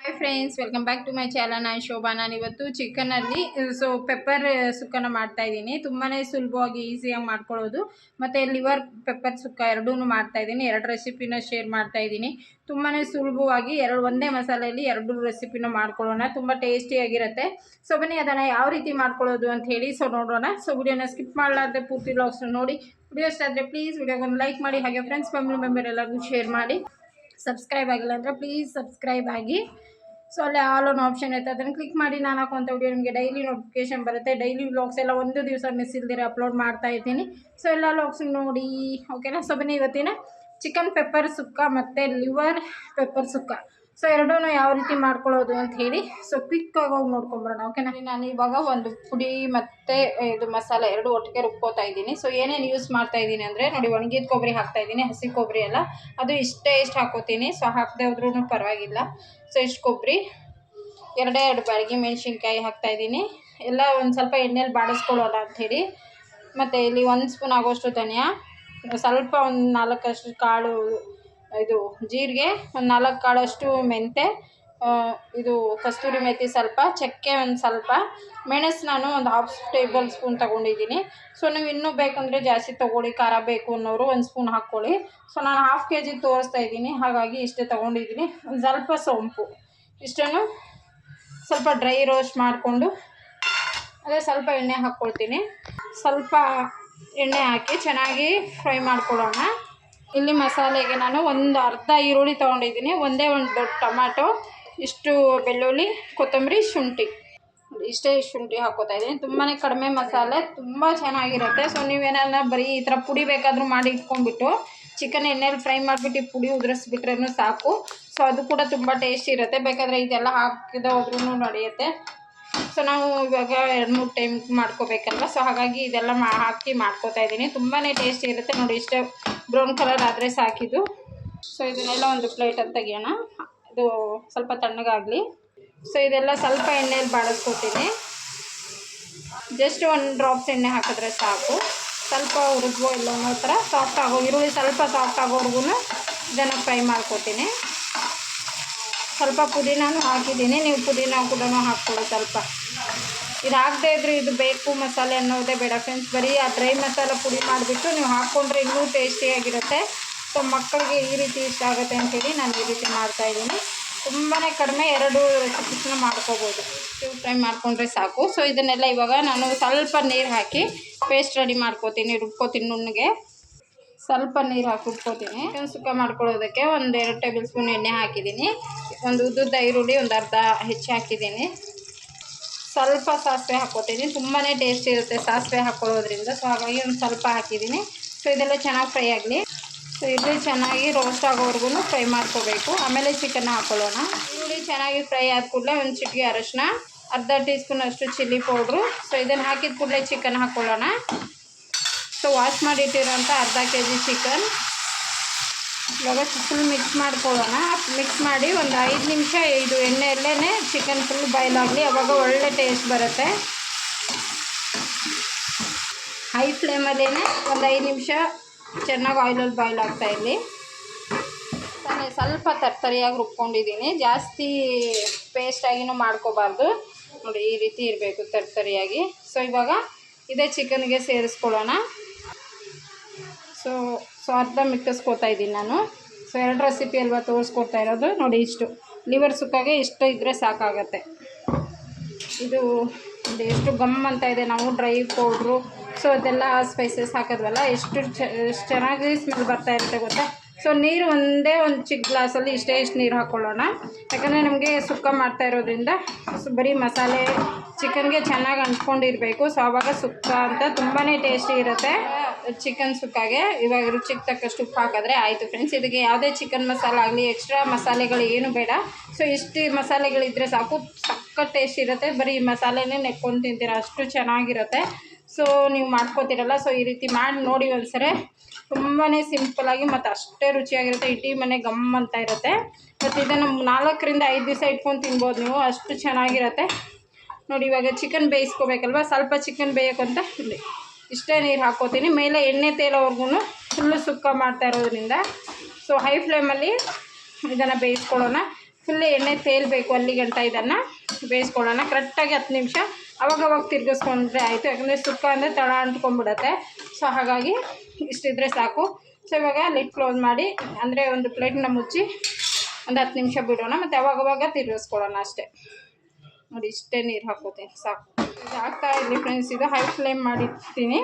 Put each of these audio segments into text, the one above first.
Hi friends welcome back to my channel ನಾನು ಶೋಭಾ. ನಾನು ಇವತ್ತು ಚಿಕನಲ್ಲಿ ಸೊ ಪೆಪ್ಪರ್ ಸುಕ್ಕನ ಮಾಡ್ತಾ ಇದ್ದೀನಿ. ತುಂಬಾ ಸುಲಭವಾಗಿ ಈಸಿಯಾಗಿ ಮಾಡ್ಕೊಳ್ಳೋದು. ಮತ್ತು ಲಿವರ್ ಪೆಪ್ಪರ್ ಸುಕ್ಕ ಎರಡೂ ಮಾಡ್ತಾ ಇದ್ದೀನಿ. ಎರಡು ರೆಸಿಪಿನ ಶೇರ್ ಮಾಡ್ತಾ ಇದ್ದೀನಿ. ತುಂಬಾ ಸುಲಭವಾಗಿ, ಎರಡು, ಒಂದೇ ಮಸಾಲೆಯಲ್ಲಿ ಎರಡು ರೆಸಿಪಿನ ಮಾಡ್ಕೊಳ್ಳೋಣ. ತುಂಬ ಟೇಸ್ಟಿಯಾಗಿರುತ್ತೆ ಸೊ ಬನ್ನಿ, ಅದನ್ನು ಯಾವ ರೀತಿ ಮಾಡ್ಕೊಳ್ಳೋದು ಅಂತ ಹೇಳಿ ಸೊ ನೋಡೋಣ. ಸೊ ವಿಡಿಯೋನ ಸ್ಕಿಪ್ ಮಾಡಲಾರ್ದೆ ಪೂರ್ತಿ ಬ್ಲಾಗ್ಸ್ ನೋಡಿ. ವಿಡಿಯೋ ಇಷ್ಟ ಆದರೆ ಪ್ಲೀಸ್ ವಿಡಿಯೋಗೊಂದು ಲೈಕ್ ಮಾಡಿ, ಹಾಗೆ ಫ್ರೆಂಡ್ಸ್ ಫ್ಯಾಮಿಲಿ ಮೆಂಬರ್ ಎಲ್ಲರಿಗೂ ಶೇರ್ ಮಾಡಿ. ಸಬ್ಸ್ಕ್ರೈಬ್ ಆಗಿಲ್ಲ ಅಂದರೆ ಪ್ಲೀಸ್ ಸಬ್ಸ್ಕ್ರೈಬ್ ಆಗಿ. ಸೊ ಅಲ್ಲಿ ಆಲ್ ಒನ್ ಆಪ್ಷನ್ ಇರುತ್ತೆ. ಅದನ್ನು ಕ್ಲಿಕ್ ಮಾಡಿ ನಾನು ಹಾಕುವಂಥ ವಿಡಿಯೋ ನಿಮಗೆ ಡೈಲಿ ನೋಟಿಫಿಕೇಶನ್ ಬರುತ್ತೆ. ಡೈಲಿ ವ್ಲಾಗ್ಸ್ ಎಲ್ಲ ಒಂದು ದಿವಸ ಮಿಸ್ ಇಲ್ದಿರ ಅಪ್ಲೋಡ್ ಮಾಡ್ತಾ ಇದ್ದೀನಿ. ಸೊ ಎಲ್ಲ ವ್ಲಾಗ್ಸ್ ನೋಡಿ ಓಕೆನಾ ಸೊ ಬನ್ನಿ ಇವತ್ತಿನ. ಚಿಕನ್ ಪೆಪ್ಪರ್ ಸುಕ್ಕ ಮತ್ತು ಲಿವರ್ ಪೆಪ್ಪರ್ ಸುಕ್ಕ. ಸೊ ಎರಡೂ ಯಾವ ರೀತಿ ಮಾಡ್ಕೊಳ್ಳೋದು ಅಂತ ಹೇಳಿ ಸೊ ಕ್ವಿಕ್ಕಾಗಿ ಹೋಗಿ ನೋಡ್ಕೊಂಬರೋಣ ಓಕೆನಾ ನಾನು ಇವಾಗ ಒಂದು ಪುಡಿ ಮತ್ತು ಇದು ಮಸಾಲೆ ಎರಡು ಒಟ್ಟಿಗೆ ರುಬ್ಕೋತಾ ಇದ್ದೀನಿ. ಸೊ ಏನೇನು ಯೂಸ್ ಮಾಡ್ತಾ ಇದ್ದೀನಿ ಅಂದರೆ, ನೋಡಿ ಒಣಗಿದ ಕೊಬ್ಬರಿ ಹಾಕ್ತಾ ಇದ್ದೀನಿ, ಹಸಿ ಕೊಬ್ಬರಿ ಎಲ್ಲ ಅದು ಇಷ್ಟೇ ಇಷ್ಟು ಹಾಕೋತೀನಿ. ಸೊ ಹಾಕದೇ ಹೋದ್ರೂ ಪರವಾಗಿಲ್ಲ. ಸೊ ಇಷ್ಟು ಕೊಬ್ಬರಿ, ಎರಡೇ ಎರಡು ಬಾರಿಗೆ ಮೆಣಸಿನ್ಕಾಯಿ ಹಾಕ್ತಾ ಇದ್ದೀನಿ. ಎಲ್ಲ ಒಂದು ಸ್ವಲ್ಪ ಎಣ್ಣೆಲಿ ಬಾಡಿಸ್ಕೊಳ್ಳೋಣ ಅಂಥೇಳಿ ಮತ್ತು ಇಲ್ಲಿ ಒಂದು ಸ್ಪೂನ್ ಆಗೋಷ್ಟು ಧನಿಯಾ, ಸ್ವಲ್ಪ ಒಂದು ನಾಲ್ಕಷ್ಟು ಕಾಳು ಇದು ಜೀರಿಗೆ ಒಂದು ನಾಲ್ಕು ಕಾಳಷ್ಟು ಮೆಂತೆ ಇದು ಕಸ್ತೂರಿ ಮೇಥಿ ಸ್ವಲ್ಪ, ಚಕ್ಕೆ ಒಂದು ಸ್ವಲ್ಪ, ಮೆಣಸು ನಾನು ಒಂದು ಹಾಫ್ ಟೇಬಲ್ ಸ್ಪೂನ್ ತೊಗೊಂಡಿದ್ದೀನಿ. ಸೊ ನೀವು ಇನ್ನೂ ಬೇಕಂದರೆ ಜಾಸ್ತಿ ತೊಗೊಳ್ಳಿ, ಖಾರ ಬೇಕು ಅನ್ನೋರು ಒಂದು ಸ್ಪೂನ್ ಹಾಕ್ಕೊಳ್ಳಿ ಸೊ ನಾನು ಹಾಫ್ ಕೆ ಜಿ ತೋರಿಸ್ತಾ ಇದ್ದೀನಿ, ಹಾಗಾಗಿ ಇಷ್ಟೇ ತೊಗೊಂಡಿದ್ದೀನಿ. ಒಂದು ಸ್ವಲ್ಪ ಸೋಂಪು. ಇಷ್ಟನ್ನು ಸ್ವಲ್ಪ ಡ್ರೈ ರೋಸ್ಟ್ ಮಾಡಿಕೊಂಡು, ಅದೇ ಸ್ವಲ್ಪ ಎಣ್ಣೆ ಹಾಕ್ಕೊಳ್ತೀನಿ ಸ್ವಲ್ಪ ಎಣ್ಣೆ ಹಾಕಿ ಚೆನ್ನಾಗಿ ಫ್ರೈ ಮಾಡ್ಕೊಳ್ಳೋಣ. ಇಲ್ಲಿ ಮಸಾಲೆಗೆ ನಾನು ಒಂದು ಅರ್ಧ ಈರುಳ್ಳಿ ತೊಗೊಂಡಿದ್ದೀನಿ. ಒಂದೇ ಒಂದು ದೊಡ್ಡ ಟೊಮ್ಯಾಟೊ ಇಷ್ಟು ಬೆಳ್ಳುಳ್ಳಿ, ಕೊತ್ತಂಬರಿ, ಶುಂಠಿ. ಇಷ್ಟೇ ಶುಂಠಿ ಹಾಕೋತಾ ಇದ್ದೀನಿ. ತುಂಬಾ ಕಡಿಮೆ ಮಸಾಲೆ, ತುಂಬ ಚೆನ್ನಾಗಿರುತ್ತೆ. ಸೊ ನೀವೇನೆಲ್ಲ ಬರೀ ಈ ಥರ ಪುಡಿ ಬೇಕಾದರೂ ಮಾಡಿ ಇಟ್ಕೊಂಡ್ಬಿಟ್ಟು ಚಿಕನ್ ಎಣ್ಣೆಲಿ ಫ್ರೈ ಮಾಡಿಬಿಟ್ಟು ಪುಡಿ ಉದುರಿಸ್ಬಿಟ್ರೂ ಸಾಕು. ಸೊ ಅದು ಕೂಡ ತುಂಬ ಟೇಸ್ಟಿ ಇರುತ್ತೆ. ಬೇಕಾದರೆ ಇದೆಲ್ಲ ಹಾಕಿದ ಹೋದ್ರೂ ನಡೆಯುತ್ತೆ. ಸೊ ನಾವು ಇವಾಗ ಎರಡು ಮೂರು ಟೈಮ್ ಮಾಡ್ಕೋಬೇಕಲ್ವ? ಸೊ ಹಾಗಾಗಿ ಇದೆಲ್ಲ ಮಾ, ಹಾಕಿ ಮಾಡ್ಕೋತಾ ಇದ್ದೀನಿ. ತುಂಬಾ ಟೇಸ್ಟಿ ಇರುತ್ತೆ. ನೋಡಿ, ಇಷ್ಟೇ ಬ್ರೌನ್ ಕಲರ್ ಆದರೆ ಸಾಕಿದ್ದು. ಸೊ ಇದನ್ನೆಲ್ಲ ಒಂದು ಪ್ಲೇಟಲ್ಲಿ ತೆಗಿಯೋಣ. ಇದು ಸ್ವಲ್ಪ ತಣ್ಣಗಾಗಲಿ. ಸೊ ಇದೆಲ್ಲ ಸ್ವಲ್ಪ ಎಣ್ಣೆಯಲ್ಲಿ ಬಾಡಿಸ್ಕೊತೀನಿ ಜಸ್ಟ್ ಒಂದು ಡ್ರಾಪ್ಸ್ ಎಣ್ಣೆ ಹಾಕಿದ್ರೆ ಸಾಕು. ಸ್ವಲ್ಪ ಹುರಿದ್ವೋ ಇಲ್ಲ ಅನ್ನೋ ಥರ ಸಾಫ್ಟ್ ಆಗೋ, ಈರುಳ್ಳಿ ಸ್ವಲ್ಪ ಸಾಫ್ಟ್ ಆಗೋವರೆಗೂ ಇದನ್ನು ಫ್ರೈ ಮಾಡ್ಕೊತೀನಿ ಸ್ವಲ್ಪ ಪುದೀನೂ ಹಾಕಿದ್ದೀನಿ. ನೀವು ಪುದೀನ ಕೂಡ ಹಾಕ್ಕೊಳ್ಳಿ ಸ್ವಲ್ಪ. ಇದು ಹಾಕದೇ ಇದ್ರೆ ಇದು ಬೇಕು ಮಸಾಲೆ ಅನ್ನೋದೇ ಬೇಡ ಫ್ರೆಂಡ್ಸ್ ಬರೀ ಆ ಡ್ರೈ ಮಸಾಲೆ ಪುಡಿ ಮಾಡಿಬಿಟ್ಟು ನೀವು ಹಾಕ್ಕೊಂಡ್ರೆ ಇನ್ನೂ ಟೇಸ್ಟಿಯಾಗಿರುತ್ತೆ ಸೊ ಮಕ್ಕಳಿಗೆ ಈ ರೀತಿ ಇಷ್ಟ ಆಗುತ್ತೆ ಅಂತೇಳಿ ನಾನು ಈ ರೀತಿ ಮಾಡ್ತಾಯಿದ್ದೀನಿ ತುಂಬಾ ಕಡಿಮೆ ಎರಡು ರೆಸಿಪೀಸ್ನ ಮಾಡ್ಕೋಬೋದು. ಇವು ಫ್ರೈ ಮಾಡಿಕೊಂಡ್ರೆ ಸಾಕು. ಸೊ ಇದನ್ನೆಲ್ಲ ಇವಾಗ ನಾನು ಸ್ವಲ್ಪ ನೀರು ಹಾಕಿ ಪೇಸ್ಟ್ ರೆಡಿ ಮಾಡ್ಕೋತೀನಿ, ರುಬ್ಕೋತೀನಿ ನುಣ್ಣಗೆ. ಸ್ವಲ್ಪ ನೀರು ಹಾಕಿ ರುಬ್ಕೋತೀನಿ. ಸುಕ್ಕ ಮಾಡ್ಕೊಳ್ಳೋದಕ್ಕೆ ಒಂದು ಎರಡು ಟೇಬಲ್ ಸ್ಪೂನ್ ಎಣ್ಣೆ ಹಾಕಿದ್ದೀನಿ. ಒಂದು ಉದ್ದುದ್ದ ಈರುಳ್ಳಿ, ಒಂದು ಅರ್ಧ ಹೆಚ್ಚಿ ಹಾಕಿದ್ದೀನಿ. ಸ್ವಲ್ಪ ಸಾಸಿವೆ ಹಾಕ್ಕೋತಿದ್ದೀನಿ ತುಂಬಾ ಟೇಸ್ಟಿ ಇರುತ್ತೆ ಸಾಸಿವೆ ಹಾಕ್ಕೊಳ್ಳೋದ್ರಿಂದ. ಸೊ ಹಾಗಾಗಿ ಒಂದು ಸ್ವಲ್ಪ ಹಾಕಿದ್ದೀನಿ. ಸೊ ಇದೆಲ್ಲ ಚೆನ್ನಾಗಿ ಫ್ರೈ ಆಗಲಿ. ಸೊ ಇದು ಚೆನ್ನಾಗಿ ರೋಸ್ಟ್ ಆಗೋವರೆಗೂ ಫ್ರೈ ಮಾಡ್ಕೋಬೇಕು. ಆಮೇಲೆ ಚಿಕನ್ ಹಾಕ್ಕೊಳ್ಳೋಣ ಈರುಳ್ಳಿ ಚೆನ್ನಾಗಿ ಫ್ರೈ ಆದ ಕೂಡಲೇ ಒಂದು ಚಿಟಿಕೆ ಅರಶಿನ, ಅರ್ಧ ಟೀ ಸ್ಪೂನ್ ಅಷ್ಟು ಚಿಲ್ಲಿ ಪೌಡ್ರು ಸೊ ಇದನ್ನು ಹಾಕಿದ ಕೂಡಲೇ ಚಿಕನ್ ಹಾಕ್ಕೊಳ್ಳೋಣ ಸೊ ವಾಶ್ ಮಾಡಿಟ್ಟಿರೋಂಥ ಅರ್ಧ ಕೆ ಜಿ ಚಿಕನ್ ಇವಾಗ ಫುಲ್ ಮಿಕ್ಸ್ ಮಾಡ್ಕೊಳ್ಳೋಣ. ಮಿಕ್ಸ್ ಮಾಡಿ ಒಂದು ಐದು ನಿಮಿಷ ಇದು ಎಣ್ಣೆಯಲ್ಲೇ ಚಿಕನ್ ಫುಲ್ ಬಾಯ್ಲ್ ಆಗಲಿ. ಅವಾಗ ಒಳ್ಳೆ ಟೇಸ್ಟ್ ಬರುತ್ತೆ. ಹೈ ಫ್ಲೇಮಲ್ಲೇ ಒಂದು ಐದು ನಿಮಿಷ ಚೆನ್ನಾಗಿ ಆಯಿಲಲ್ಲಿ ಬಾಯ್ಲ್ ಆಗ್ತಾ ಇರಲಿ. ನಾನು ಸ್ವಲ್ಪ ತರ್ತರಿಯಾಗಿ ರುಬ್ಕೊಂಡಿದ್ದೀನಿ. ಜಾಸ್ತಿ ಪೇಸ್ಟಾಗಿನೂ ಮಾಡ್ಕೋಬಾರ್ದು. ನೋಡಿ, ಈ ರೀತಿ ಇರಬೇಕು ತರ್ತರಿಯಾಗಿ. ಸೊ ಇವಾಗ ಇದೇ ಚಿಕನ್ಗೆ ಸೇರಿಸ್ಕೊಳ್ಳೋಣ. ಸೊ ಸೊ ಅರ್ಧ ಮಿಕ್ಕಿಸ್ಕೊತಾ ಇದ್ದೀನಿ ನಾನು. ಸೊ ಎರಡು ರೆಸಿಪಿ ಅಲ್ವಾ ತೋರಿಸ್ಕೊಡ್ತಾ ಇರೋದು? ನೋಡಿ ಇಷ್ಟು. ಲಿವರ್ ಸುಕ್ಕಾಗೆ ಇಷ್ಟು ಇದ್ದರೆ ಸಾಕಾಗತ್ತೆ. ಇದು ಎಷ್ಟು ಗಮ್ ಅಂತ ಇದೆ, ನಾವು ಡ್ರೈ ಪೌಡ್ರು ಸೊ ಅದೆಲ್ಲ ಸ್ಪೈಸಸ್ ಹಾಕಿದ್ವಲ್ಲ, ಎಷ್ಟು ಚೆನ್ನಾಗಿ ಸ್ಮೆಲ್ ಬರ್ತಾ ಇರುತ್ತೆ ಗೊತ್ತಾ? ಸೊ ನೀರು ಒಂದೇ ಒಂದು ಚಿಕ್ಕ ಗ್ಲಾಸಲ್ಲಿ ಇಷ್ಟೇ ಇಷ್ಟು ನೀರು ಹಾಕ್ಕೊಳ್ಳೋಣ ಯಾಕಂದರೆ ನಮಗೆ ಸುಕ್ಕ ಮಾಡ್ತಾ ಇರೋದ್ರಿಂದ ಬರೀ ಮಸಾಲೆ ಚಿಕನ್ಗೆ ಚೆನ್ನಾಗಿ ಅಂಟ್ಕೊಂಡಿರಬೇಕು. ಸೊ ಆವಾಗ ಸುಕ್ಕ ಅಂತ ತುಂಬಾ ಟೇಸ್ಟಿ ಇರುತ್ತೆ ಚಿಕನ್ ಸುಕ್ಕಾಗೆ. ಇವಾಗ ರುಚಿಗೆ ತಕ್ಕಷ್ಟು ಉಪ್ಪು ಹಾಕಿದ್ರೆ ಆಯಿತು ಫ್ರೆಂಡ್ಸ್ ಇದಕ್ಕೆ ಯಾವುದೇ ಚಿಕನ್ ಮಸಾಲೆ ಆಗಲಿ ಎಕ್ಸ್ಟ್ರಾ ಮಸಾಲೆಗಳು ಏನು ಬೇಡ. ಸೊ ಇಷ್ಟು ಮಸಾಲೆಗಳಿದ್ದರೆ ಸಾಕು. ಸಕ್ಕ ಟೇಸ್ಟ್ ಇರುತ್ತೆ. ಬರೀ ಮಸಾಲೆನೇ ನೆಕ್ಕೊಂಡು ತಿಂತೀರ. ಅಷ್ಟು ಚೆನ್ನಾಗಿರುತ್ತೆ. ಸೊ ನೀವು ಮಾಡ್ಕೋತೀರಲ್ಲ ಸೊ ಈ ರೀತಿ ಮಾಡಿ ನೋಡಿ ಒಂದ್ಸರಿ. ತುಂಬಾ ಸಿಂಪಲ್ಲಾಗಿ ಮತ್ತು ಅಷ್ಟೇ ರುಚಿಯಾಗಿರುತ್ತೆ. ಇಡೀ ಮನೆ ಗಮ್ ಅಂತ ಇರುತ್ತೆ. ಮತ್ತು ಇದನ್ನು ನಾಲ್ಕರಿಂದ ಐದು ದಿವಸ ಇಟ್ಕೊಂಡು ತಿನ್ಬೋದು ನೀವು. ಅಷ್ಟು ಚೆನ್ನಾಗಿರುತ್ತೆ. ನೋಡಿ, ಇವಾಗ ಚಿಕನ್ ಬೇಯಿಸ್ಕೋಬೇಕಲ್ವ? ಸ್ವಲ್ಪ ಚಿಕನ್ ಬೇಯೋಕ್ಕಂತ ಇಲ್ಲಿ. ಇಷ್ಟೇ ನೀರು ಹಾಕೋತೀನಿ. ಮೇಲೆ ಎಣ್ಣೆ ತೇಲೋವರೆಗೂ ಫುಲ್ಲು ಸುಕ್ಕ ಮಾಡ್ತಾ ಇರೋದ್ರಿಂದ. ಸೊ ಹೈ ಫ್ಲೇಮಲ್ಲಿ ಇದನ್ನು ಬೇಯಿಸ್ಕೊಳ್ಳೋಣ. ಫುಲ್ ಎಣ್ಣೆ ತೇಲ್ಬೇಕು ಅಲ್ಲಿ ಗಂಟ ಇದನ್ನು ಬೇಯಿಸ್ಕೊಳ್ಳೋಣ. ಕರೆಕ್ಟಾಗಿ ಹತ್ತು ನಿಮಿಷ ಅವಾಗವಾಗ ತಿರ್ಗಿಸ್ಕೊಂಡ್ರೆ ಆಯಿತು. ಯಾಕಂದರೆ ಸುಕ್ಕ ಅಂದರೆ ತಳ ಅಂಟ್ಕೊಂಡ್ಬಿಡತ್ತೆ. ಸೊ ಹಾಗಾಗಿ ಇಷ್ಟಿದ್ರೆ ಸಾಕು. ಸೊ ಇವಾಗ ಲಿಟ್ ಕ್ಲೋಸ್ ಮಾಡಿ, ಅಂದರೆ ಒಂದು ಪ್ಲೇಟ್ನ ಮುಚ್ಚಿ ಒಂದು ಹತ್ತು ನಿಮಿಷ ಬಿಡೋಣ. ಮತ್ತು ಅವಾಗವಾಗ ತಿರ್ಗಿಸ್ಕೊಳ್ಳೋಣ ಅಷ್ಟೇ. ನೋಡಿ, ಇಷ್ಟೇ ನೀರು ಹಾಕೋತೀನಿ ಸಾಕು. ಇದು ಆಗ್ತಾ ಇರಲಿ ಫ್ರೆಂಡ್ಸ್ ಇದು ಹೈ ಫ್ಲೇಮ್ ಮಾಡಿರ್ತೀನಿ.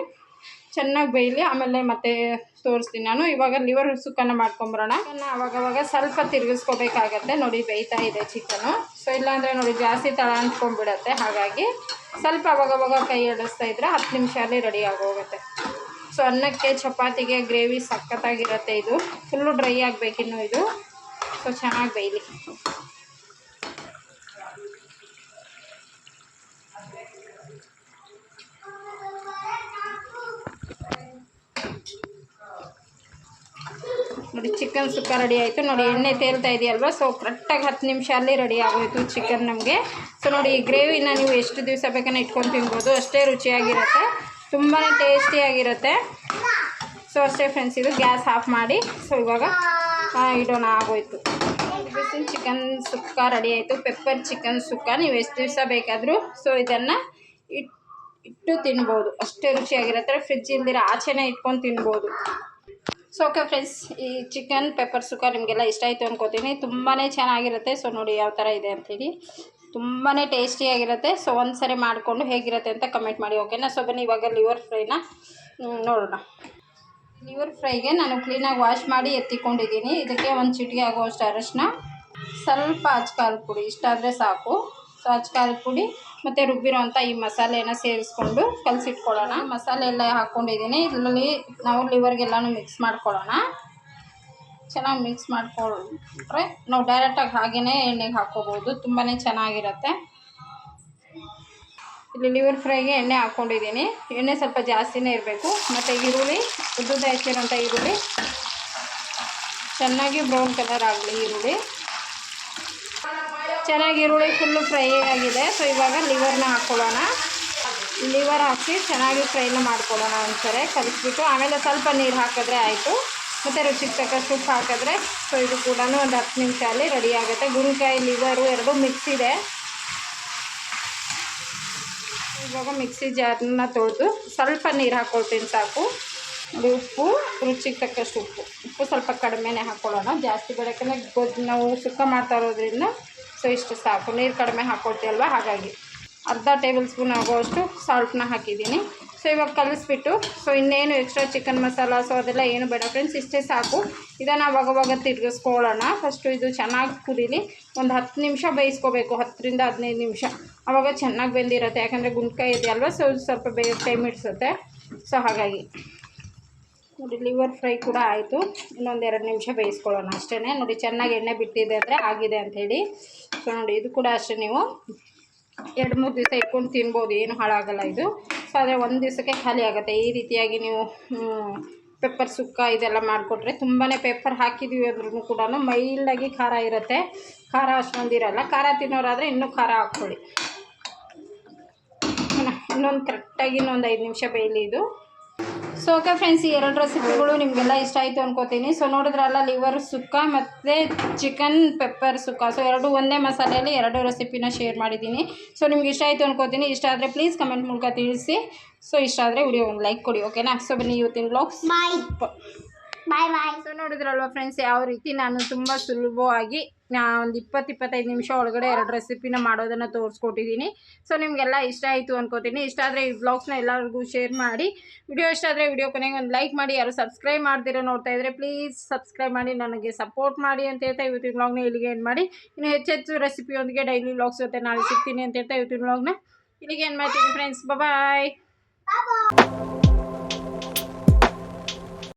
ಚೆನ್ನಾಗಿ ಬೇಯಲಿ, ಆಮೇಲೆ ಮತ್ತೆ ತೋರಿಸ್ತೀನಿ ನಾನು. ಇವಾಗ ಲಿವರ್ ಸುಕ್ಕನ್ನು ಮಾಡ್ಕೊಂಬರೋಣ. ಅವಾಗವಾಗ ಸ್ವಲ್ಪ ತಿರುಗಿಸ್ಕೋಬೇಕಾಗತ್ತೆ. ನೋಡಿ, ಬೇಯ್ತಾ ಇದೆ ಚಿಕನು. ಸೊ ಇಲ್ಲಾಂದರೆ ನೋಡಿ, ಜಾಸ್ತಿ ತಳ ಅಂಟ್ಕೊಂಡ್ಬಿಡತ್ತೆ. ಹಾಗಾಗಿ ಸ್ವಲ್ಪ ಅವಾಗವಾಗ ಕೈ ಎಡಿಸ್ತಾ ಇದ್ರೆ ಹತ್ತು ನಿಮಿಷದಲ್ಲಿ ರೆಡಿ ಆಗೋಗುತ್ತೆ. ಸೊ ಅನ್ನಕ್ಕೆ, ಚಪಾತಿಗೆ ಗ್ರೇವಿ ಸಖತ್ತಾಗಿರುತ್ತೆ ಇದು. ಫುಲ್ಲು ಡ್ರೈ ಆಗಬೇಕಿನ್ನು ಇದು. ಸೊ ಚೆನ್ನಾಗಿ ಬೇಯಲಿ. ನೋಡಿ ಚಿಕನ್ ಸುಕ್ಕ ರೆಡಿ ಆಯಿತು. ನೋಡಿ, ಎಣ್ಣೆ ತೇಲ್ತಾ ಇದೆಯಲ್ವ? ಸೊ ಕರೆಕ್ಟಾಗಿ ಹತ್ತು ನಿಮಿಷ ಅಲ್ಲಿ ರೆಡಿ ಆಗೋಯಿತು ಚಿಕನ್ ನಮಗೆ. ಸೊ ನೋಡಿ, ಈ ಗ್ರೇವಿನ ನೀವು ಎಷ್ಟು ದಿವಸ ಬೇಕನ್ನ ಇಟ್ಕೊಂಡು ತಿನ್ಬೋದು? ಅಷ್ಟೇ ರುಚಿಯಾಗಿರುತ್ತೆ. ತುಂಬಾ ಟೇಸ್ಟಿಯಾಗಿರುತ್ತೆ ಸೊ ಅಷ್ಟೇ ಫ್ರೆಂಡ್ಸ್ ಇದು ಗ್ಯಾಸ್ ಆಫ್ ಮಾಡಿ. ಸೊ ಇವಾಗ ಇಡೋಣ ಆಗೋಯ್ತು. ಚಿಕನ್ ಸುಕ್ಕ ರೆಡಿ ಆಯಿತು. ಪೆಪ್ಪರ್ ಚಿಕನ್ ಸುಕ್ಕ ನೀವು ಎಷ್ಟು ದಿವಸ ಬೇಕಾದರೂ. ಸೊ ಇದನ್ನು ಇಟ್, ಇಟ್ಟು ತಿನ್ಬೋದು. ಅಷ್ಟೇ ರುಚಿಯಾಗಿರುತ್ತೆ. ಫ್ರಿಜ್ ಇಲ್ದಿರ ಆಚೆನೇ ಇಟ್ಕೊಂಡು ತಿನ್ಬೋದು. ಸೊ ಓಕೆ ಫ್ರೆಂಡ್ಸ್, ಈ ಚಿಕನ್ ಪೆಪ್ಪರ್ ಸುಕ್ಕ ನಿಮಗೆಲ್ಲ ಇಷ್ಟ ಆಯಿತು ಅಂದ್ಕೋತೀನಿ ತುಂಬಾ ಚೆನ್ನಾಗಿರುತ್ತೆ. ಸೊ ನೋಡಿ ಯಾವ ಥರ ಇದೆ ಅಂಥೇಳಿ ತುಂಬಾ ಟೇಸ್ಟಿಯಾಗಿರುತ್ತೆ ಸೊ ಒಂದು ಸರಿ ಮಾಡಿಕೊಂಡು ಹೇಗಿರುತ್ತೆ ಅಂತ ಕಮೆಂಟ್ ಮಾಡಿ ಓಕೆನಾ ಸೊ ಬನ್ನಿ, ಇವಾಗ ಲಿವರ್ ಫ್ರೈನ ನೋಡೋಣ. ಲಿವರ್ ಫ್ರೈಗೆ ನಾನು ಕ್ಲೀನಾಗಿ ವಾಶ್ ಮಾಡಿ ಎತ್ತಿಕೊಂಡಿದ್ದೀನಿ. ಇದಕ್ಕೆ ಒಂದು ಚಿಟಿಗೆ ಆಗುವಷ್ಟು ಅರಶಿನ, ಸ್ವಲ್ಪ ಅಚ್ಕಾರದ ಪುಡಿ. ಇಷ್ಟಾದರೆ ಸಾಕು. ಸೊ ಅಚ್ಕಾರದ ಪುಡಿ ಮತ್ತು ರುಬ್ಬಿರೋಂಥ ಈ ಮಸಾಲೆನ ಸೇರಿಸ್ಕೊಂಡು ಕಲಸಿಟ್ಕೊಳ್ಳೋಣ. ಮಸಾಲೆ ಎಲ್ಲ ಹಾಕ್ಕೊಂಡಿದ್ದೀನಿ. ಇದರಲ್ಲಿ ನಾವು ಲಿವರ್ಗೆಲ್ಲನೂ ಮಿಕ್ಸ್ ಮಾಡ್ಕೊಳ್ಳೋಣ. ಚೆನ್ನಾಗಿ ಮಿಕ್ಸ್ ಮಾಡ್ಕೊಂಡ್ರೆ ನಾವು ಡೈರೆಕ್ಟಾಗಿ ಹಾಗೇ ಎಣ್ಣೆಗೆ ಹಾಕ್ಕೋಬೋದು. ತುಂಬಾ ಚೆನ್ನಾಗಿರುತ್ತೆ. ಇಲ್ಲಿ ಲಿವರ್ ಫ್ರೈಗೆ ಎಣ್ಣೆ ಹಾಕ್ಕೊಂಡಿದ್ದೀನಿ. ಎಣ್ಣೆ ಸ್ವಲ್ಪ ಜಾಸ್ತಿನೇ ಇರಬೇಕು. ಮತ್ತು ಈರುಳ್ಳಿ, ಉದ್ದುದ್ದ ಹೆಚ್ಚಿರೋಂಥ ಈರುಳ್ಳಿ. ಚೆನ್ನಾಗಿ ಬ್ರೌನ್ ಕಲರ್ ಆಗಲಿ ಈರುಳ್ಳಿ. ಚೆನ್ನಾಗಿ ಈರುಳ್ಳಿ ಫುಲ್ಲು ಫ್ರೈ ಆಗಿದೆ. ಸೊ ಇವಾಗ ಲಿವರ್ನ ಹಾಕ್ಕೊಳ್ಳೋಣ ಲಿವರ್ ಹಾಕಿ ಚೆನ್ನಾಗಿ ಫ್ರೈನ ಮಾಡ್ಕೊಳ್ಳೋಣ ಒಂದ್ಸರಿ. ಕಲಿಸ್ಬಿಟ್ಟು ಆಮೇಲೆ ಸ್ವಲ್ಪ ನೀರು ಹಾಕಿದ್ರೆ ಆಯಿತು. ಮತ್ತು ರುಚಿಗೆ ತಕ್ಕಷ್ಟು ಉಪ್ಪು ಹಾಕಿದ್ರೆ ಸೊ ಇದು ಕೂಡ ಒಂದು ಹತ್ತು ನಿಮಿಷ ಅಲ್ಲಿ ರೆಡಿ ಆಗುತ್ತೆ. ಗುಣಕಾಯಿ ಲಿವರು ಎರಡೂ ಮಿಕ್ಸ್ ಇದೆ. ಇವಾಗ ಮಿಕ್ಸಿ ಜಾರನ್ನ ತೊಳೆದು ಸ್ವಲ್ಪ ನೀರು ಹಾಕ್ಕೊಳ್ತೀನಿ ಸಾಕು. ಉಪ್ಪು, ರುಚಿಗೆ ತಕ್ಕಷ್ಟು ಉಪ್ಪು. ಉಪ್ಪು ಸ್ವಲ್ಪ ಕಡಿಮೆನೇ ಹಾಕ್ಕೊಳ್ಳೋಣ ಜಾಸ್ತಿ ಬೇಡಕ್ಕೆ ನಾವು ಸುಕ್ಕ ಮಾಡ್ತಾ ಇರೋದ್ರಿಂದ ಸೊ ಇಷ್ಟು ಸಾಕು. ನೀರು ಕಡಿಮೆ ಹಾಕ್ಕೊಳ್ತೀವಲ್ವ ಹಾಗಾಗಿ ಅರ್ಧ ಟೇಬಲ್ ಸ್ಪೂನ್ ಆಗುವಷ್ಟು ಸಾಲ್ಟನ್ನ ಹಾಕಿದ್ದೀನಿ. ಸೊ ಇವಾಗ ಕಲಿಸ್ಬಿಟ್ಟು ಸೊ ಇನ್ನೇನು ಎಕ್ಸ್ಟ್ರಾ ಚಿಕನ್ ಮಸಾಲ ಸೊ ಅದೆಲ್ಲ ಏನು ಬೇಡ ಫ್ರೆಂಡ್ಸ್ ಇಷ್ಟೇ ಸಾಕು. ಇದನ್ನು ಅವಾಗವಾಗ ತಿರ್ಗಿಸ್ಕೊಳ್ಳೋಣ. ಫಸ್ಟು ಇದು ಚೆನ್ನಾಗಿ ಕುದೀಲಿ ಒಂದು ಹತ್ತು ನಿಮಿಷ ಬೇಯಿಸ್ಕೋಬೇಕು. ಹತ್ತರಿಂದ ಹದಿನೈದು ನಿಮಿಷ. ಅವಾಗ ಚೆನ್ನಾಗಿ ಬೆಂದಿರುತ್ತೆ. ಯಾಕಂದರೆ ಗುಂಡ್ಕಾಯಿ ಇದೆಯಲ್ವ? ಸೊ ಸ್ವಲ್ಪ ಬೇಗ ಟೈಮ್ ಇಡ್ಸುತ್ತೆ ಸೊ ಹಾಗಾಗಿ. ನೋಡಿ ಲಿವರ್ ಫ್ರೈ ಕೂಡ ಆಯಿತು. ಇನ್ನೊಂದು ಎರಡು ನಿಮಿಷ ಬೇಯಿಸ್ಕೊಳ್ಳೋಣ ಅಷ್ಟೇ ನೋಡಿ, ಚೆನ್ನಾಗಿ ಎಣ್ಣೆ ಬಿಟ್ಟಿದೆ ಅಂದರೆ ಆಗಿದೆ ಅಂಥೇಳಿ ಸೊ ನೋಡಿ, ಇದು ಕೂಡ ಅಷ್ಟೇ ನೀವು. ಎರಡು ಮೂರು ದಿವಸ ಇಟ್ಕೊಂಡು ತಿನ್ಬೋದು. ಏನು ಹಾಳಾಗಲ್ಲ ಇದು. ಸೊ ಆದರೆ ಒಂದು ದಿವಸಕ್ಕೆ ಖಾಲಿ ಆಗುತ್ತೆ. ಈ ರೀತಿಯಾಗಿ ನೀವು ಪೆಪ್ಪರ್ ಸುಕ್ಕ ಇದೆಲ್ಲ ಮಾಡಿಕೊಟ್ರೆ ತುಂಬಾ ಪೆಪ್ಪರ್ ಹಾಕಿದ್ದೀವಿ ಅಂದ್ರೂ ಕೂಡ ಮೈಲ್ಡಾಗಿ ಖಾರ ಇರುತ್ತೆ. ಖಾರ ಅಷ್ಟೊಂದಿರಲ್ಲ ಖಾರ ತಿನ್ನೋರಾದರೆ ಇನ್ನೂ ಖಾರ ಹಾಕ್ಕೊಳ್ಳಿ. ಇನ್ನೊಂದು ಕರೆಕ್ಟಾಗಿ ಇನ್ನೊಂದು ಐದು ನಿಮಿಷ ಬೇಯಲಿ ಇದು. ಸೊ ಓಕೆ ಫ್ರೆಂಡ್ಸ್ ಈ ಎರಡು ರೆಸಿಪಿಗಳು ನಿಮಗೆಲ್ಲ ಇಷ್ಟ ಆಯಿತು ಅನ್ಕೋತೀನಿ. ಸೊ ನೋಡಿದ್ರಲ್ಲ ಲಿವರ್ ಸುಕ್ಕ ಮತ್ತು ಚಿಕನ್ ಪೆಪ್ಪರ್ ಸುಕ್ಕ. ಸೊ ಎರಡು ಒಂದೇ ಮಸಾಲೆಯಲ್ಲಿ ಎರಡು ರೆಸಿಪಿನ ಶೇರ್ ಮಾಡಿದ್ದೀನಿ. ಸೊ ನಿಮ್ಗೆ ಇಷ್ಟ ಆಯಿತು ಅನ್ಕೋತೀನಿ. ಇಷ್ಟ ಆದರೆ ಪ್ಲೀಸ್ ಕಮೆಂಟ್ ಮೂಲಕ ತಿಳಿಸಿ. ಸೊ ಇಷ್ಟ ಆದರೆ ವಿಡಿಯೋ ಒಂದು ಲೈಕ್ ಕೊಡಿ ಓಕೆನಾ ಸೊ ಬನ್ನಿ ಇವತ್ತಿನ ಬ್ಲಾಗ್ಸ್ ಬಾಯ್ ಬಾಯ್ ಸೊ ನೋಡಿದ್ರಲ್ವ ಫ್ರೆಂಡ್ಸ್ ಯಾವ ರೀತಿ ನಾನು ತುಂಬ ಸುಲಭವಾಗಿ ಒಂದು ಇಪ್ಪತ್ತು ಇಪ್ಪತ್ತೈದು ನಿಮಿಷ ಒಳಗಡೆ ಎರಡು ರೆಸಿಪಿನ ಮಾಡೋದನ್ನು ತೋರಿಸ್ಕೊಟ್ಟಿದ್ದೀನಿ ಸೊ ನಿಮಗೆಲ್ಲ ಇಷ್ಟ ಆಯಿತು ಅನ್ಕೋತೀನಿ. ಇಷ್ಟ ಆದರೆ ಈ ಬ್ಲಾಗ್ಸ್ನ ಎಲ್ಲರಿಗೂ ಶೇರ್ ಮಾಡಿ. ವಿಡಿಯೋ ಇಷ್ಟ ಆದರೆ ವಿಡಿಯೋ ಕೊನೆಗೆ ಒಂದು ಲೈಕ್ ಮಾಡಿ. ಯಾರು ಸಬ್ಸ್ಕ್ರೈಬ್ ಮಾಡ್ದಿರೋ ನೋಡ್ತಾ ಇದ್ದರೆ ಪ್ಲೀಸ್ ಸಬ್ಸ್ಕ್ರೈಬ್ ಮಾಡಿ. ನನಗೆ ಸಪೋರ್ಟ್ ಮಾಡಿ ಅಂತ ಹೇಳ್ತಾ ಇವತ್ತಿನ ಬ್ಲಾಗ್ನ ಇಲ್ಲಿಗೆ ಏನು ಮಾಡಿ. ಇನ್ನು ಹೆಚ್ಚೆಚ್ಚು ರೆಸಿಪಿಯೊಂದಿಗೆ ಡೈಲಿ ಬ್ಲಾಗ್ಸ್ ಜೊತೆ ನಾಳೆ ಸಿಗ್ತೀನಿ ಅಂತ ಹೇಳ್ತಾ ಇವತ್ತಿನ ಬ್ಲಾಗ್ನ ಇಲ್ಲಿಗೆ ಏನು ಮಾಡ್ತೀನಿ ಫ್ರೆಂಡ್ಸ್ ಬಾಯ್